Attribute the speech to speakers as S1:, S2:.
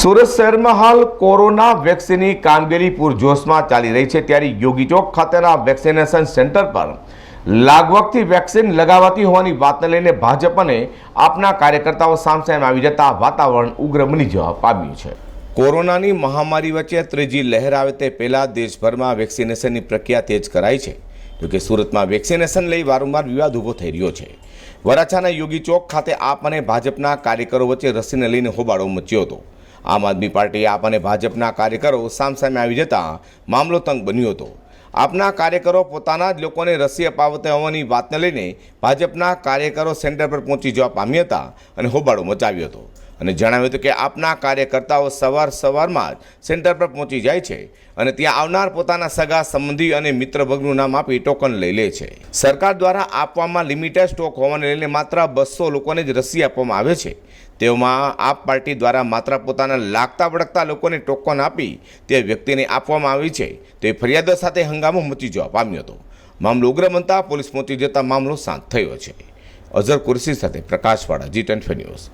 S1: સુરત શહેરમાં હાલ કોરોના વેક્સિનની કામગીરી પૂરજોશમાં ચાલી રહી છે. ત્યારે યોગી ચોક ખાતેના વેક્સિનેશન સેન્ટર પર લાગવગથી વેક્સિન લગાવાતી હોવાની વાતને લઈને ભાજપ અને આપના કાર્યકર્તાઓ સામસામે આવી જતા વાતાવરણ ઉગ્ર બની જવા પામ્યું છે. કોરોનાની મહામારી વચ્ચે ત્રીજી લહેર આવે તે પહેલાં દેશભરમાં વેક્સિનેશનની પ્રક્રિયા તેજ કરાઈ છે. જોકે સુરતમાં વેક્સિનેશન લઈ વારંવાર વિવાદ ઊભો થઈ રહ્યો છે. વરાછાના યોગી ચોક ખાતે આપ અને ભાજપના કાર્યકરો વચ્ચે રસીને લઈને હોબાળો મચ્યો હતો. આમ આદમી પાર્ટી આપ અને ભાજપના કાર્યકરો સામસામે આવી જતા મામલો તંગ બન્યો હતો. આપના કાર્યકરો પોતાના જ લોકોને રસી અપાવતા હોવાની વાતને લઈને ભાજપના કાર્યકરો સેન્ટર પર પહોંચી જવા પામ્યા હતા અને હોબાળો મચાવ્યો હતો. અને જણાવ્યું હતું કે આપના કાર્યકર્તાઓ સવાર સવારમાં જ સેન્ટર પર પહોંચી જાય છે અને ત્યાં આવનાર પોતાના સગા, સંબંધી અને મિત્ર વર્ગનું નામ આપી ટોકન લઈ લે છે. સરકાર દ્વારા આપવામાં લિમિટેડ સ્ટોક હોવાને લઈને માત્ર બસો લોકોને જ રસી આપવામાં આવે છે. તેઓમાં આપ પાર્ટી દ્વારા માત્ર પોતાના લાગતા વળગતા લોકોને ટોકન આપી તે વ્યક્તિને આપવામાં આવી છે. તે ફરિયાદો સાથે હંગામો મચી જવા પામ્યો હતો. મામલો ઉગ્ર બનતા પોલીસ પહોંચી જતા મામલો શાંત થયો છે. અઝર કુરશી સાથે પ્રકાશવાળા જી ટ્વેન્ટી ન્યૂઝ